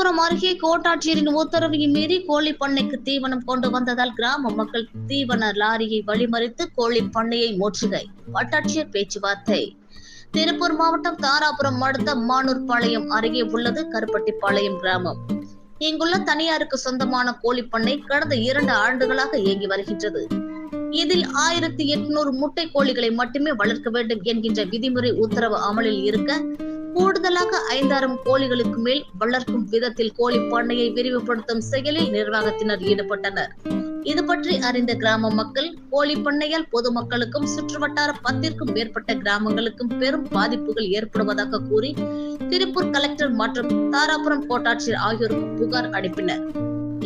விழுப்புரம் அருகே கோட்டாட்சியரின் உத்தரவை மீறி கோழி பண்ணைக்கு தீவனம் கொண்டு வந்ததால் கிராம மக்கள் தீவன லாரியை வழிமறித்து கோழி பண்ணையை முற்றுகை. வட்டாட்சியர் பேச்சுவார்த்தை. திருப்பூர் மாவட்டம் தாராபுரம் அடுத்த மானூர் பாளையம் அருகே உள்ளது கருப்பட்டிப்பாளையம் கிராமம். இங்குள்ள தனியாருக்கு சொந்தமான கோழி பண்ணை கடந்த இரண்டு ஆண்டுகளாக இயங்கி வருகின்றது. இதில் ஆயிரத்தி எட்நூறு முட்டை கோழிகளை மட்டுமே வளர்க்க வேண்டும் என்கின்ற விதிமுறை உத்தரவு அமலில் இருக்க கூடுதலாக ஐந்தாயிரம் கோழிகளுக்கு மேல் வளர்க்கும் விதத்தில் கோழி பண்ணையை விரிவுபடுத்தும் செயலில் நிர்வாகத்தினர் ஈடுபட்டனர். இது பற்றி அறிந்த கிராம மக்கள் கோழி பண்ணையால் பொதுமக்களுக்கும் சுற்றுவட்டார பத்திற்கும் மேற்பட்ட கிராமங்களுக்கும் பெரும் பாதிப்புகள் ஏற்படுவதாக கூறி திருப்பூர் கலெக்டர் மற்றும் தாராபுரம் கோட்டாட்சியர் ஆகியோருக்கு புகார் அனுப்பினர்.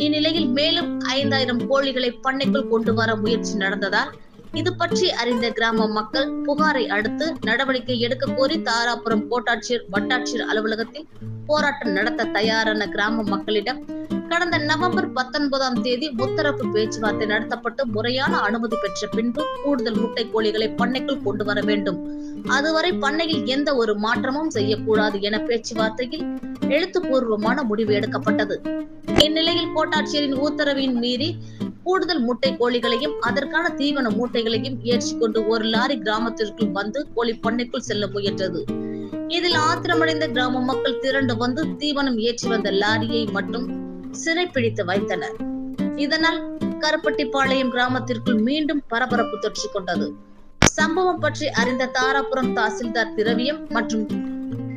இந்நிலையில் மேலும் ஐந்தாயிரம் கோழிகளை பண்ணைக்குள் கொண்டு வர முயற்சி நடந்ததால் இது பற்றி அறிந்த கிராம மக்கள் புகாரை அடுத்து நடவடிக்கை எடுக்க கோரி தாராபுரம் கோட்டாட்சியர் வட்டாட்சியர் அலுவலகத்தில் போராட்டம் நடத்த தயாரான கிராம மக்களிடம் கடந்த நவம்பர் பத்தொன்பதாம் தேதி முத்தரப்பு பேச்சுவார்த்தை நடத்தப்பட்டு முறையான அனுமதி பெற்ற பின்பு கூடுதல் முட்டை கோழிகளை பண்ணைக்குள் கொண்டு வர வேண்டும். அதுவரை பண்ணையில் எந்த ஒரு மாற்றமும் செய்யக்கூடாது என பேச்சுவார்த்தையில் எழுத்துப்பூர்வமான முடிவு எடுக்கப்பட்டது. இந்நிலையில் கோட்டாட்சியரின் உத்தரவின் மீறி கூடுதல் முட்டை கோழிகளையும் அதற்கான தீவன மூட்டைகளையும் ஏற்றிக்கொண்டு ஒரு லாரி கிராமத்திற்குள் வந்து கோழி பண்ணைக்குள் செல்ல முயன்றது. இதில் ஆத்திரமடைந்த கிராம மக்கள் திரண்டு வந்து தீவனம் ஏற்றி வந்த லாரியை மட்டும் சிறைப்பிடித்து வைத்தனர். இதனால் கருப்பட்டிப்பாளையம் கிராமத்திற்குள் மீண்டும் பரபரப்பு தொற்றிக் கொண்டது. சம்பவம் பற்றி அறிந்த தாராபுரம் தாசில்தார் திரவியம் மற்றும்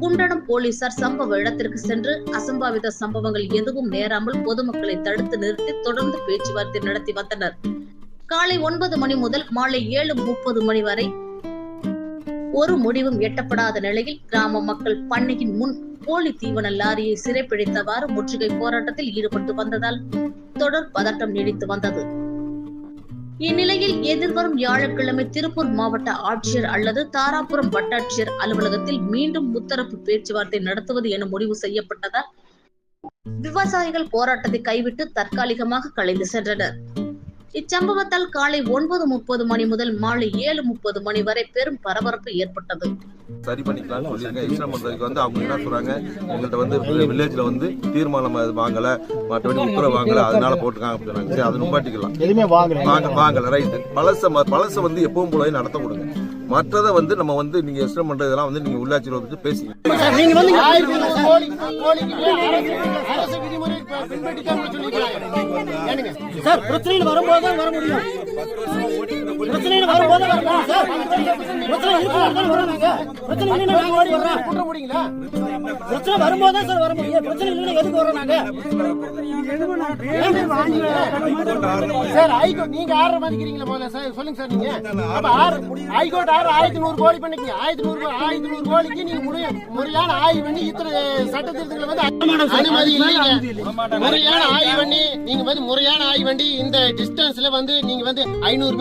குண்டடம் போலீசார் சம்பவ இடத்திற்கு சென்று அசம்பாவித சம்பவங்கள் எதுவும் நேராமல் பொதுமக்களை தடுத்து நிறுத்தி தொடர்ந்து பேச்சுவார்த்தை நடத்தி வந்தனர். காலை ஒன்பது மணி முதல் மாலை ஏழு முப்பது மணி வரை ஒரு முடிவும் எட்டப்படாத நிலையில் கிராம மக்கள் பண்ணையின் முன் போலி தீவன லாரியை சிறைப்பிடித்தவாறு முற்றுகை போராட்டத்தில் ஈடுபட்டு வந்ததால் தொடர் பதட்டம் நீடித்து வந்தது. இந்நிலையில் எதிர்வரும் வியாழக்கிழமை திருப்பூர் மாவட்ட ஆட்சியர் அல்லது தாராபுரம் வட்டாட்சியர் அலுவலகத்தில் மீண்டும் முத்தரப்பு பேச்சுவார்த்தை நடத்துவது என முடிவு செய்யப்பட்டதால் விவசாயிகள் போராட்டத்தை கைவிட்டு தற்காலிகமாக கலைந்து சென்றனர். இச்சம்பவத்தால் காலை ஒன்பது முப்பது மணி முதல் மாலை ஏழு முப்பது மணி வரை பெரும் பரபரப்பு ஏற்பட்டது. சரி பண்ணிக்கலாம்னு சொல்லியிருக்கேன். எக்ஸ்ட்ரா பண்றதுக்கு வந்து அவங்க என்ன சொல்றாங்க எங்கள்கிட்ட வந்து வில்லேஜ்ல வந்து தீர்மானம் அது வாங்கல மற்றபடி உத்தரவு வாங்கல அதனால போட்டுருக்காங்க அப்படின்னு சொன்னாங்க சரி அது நும்பாட்டிக்கலாம். எதுவுமே வாங்கல. வாங்க வாங்கல ரைட்டு பழச ம- பழச வந்து எப்பவும் போலவே நடத்த கொடுங்க மற்றதை வந்து நம்ம வந்து நீங்க எக்ஸ்ட்ரா பண்றதெல்லாம் வந்து நீங்க உள்ளாட்சியில் வந்து பேசிங்க விதிமுறை பின்பற்றிக்காம சொல்லிக்கிறாங்க சார் பிரச்சனைகள் வரும்போது தான் வர முடியும். பிரச்சனை வரும்போது சார் வர முடியும் பிரச்சனை இல்லைன்னா எதுக்கு வரோம் நாங்க? சார் ஹைகோர்ட் நீங்க ஆர்டர் மதிக்கிறீங்களா முதல்ல சார் சொல்லுங்க சார் நீங்க. அப்ப ஆறு ஹைகோர்ட் ஆர்டர் ஆயிரத்தி நூறு கோழி பண்ணிக்கங்க. ஆயிரத்தி நூறு கோ- ஆயிரத்தி நூறு கோழிக்கு நீங்க முறை- முறையான ஆய்வு பண்ணி இத்தனை சட்ட திருத்தங்களை வந்து அனுமதி இல்லைங்க. முறையான ஆய்வு பண்ணி நீங்க வந்து முறையான ஆய்வு பண்ணி இந்த டிஸ்டன்ஸ்ல வந்து நீங்க வந்து ஐநூறு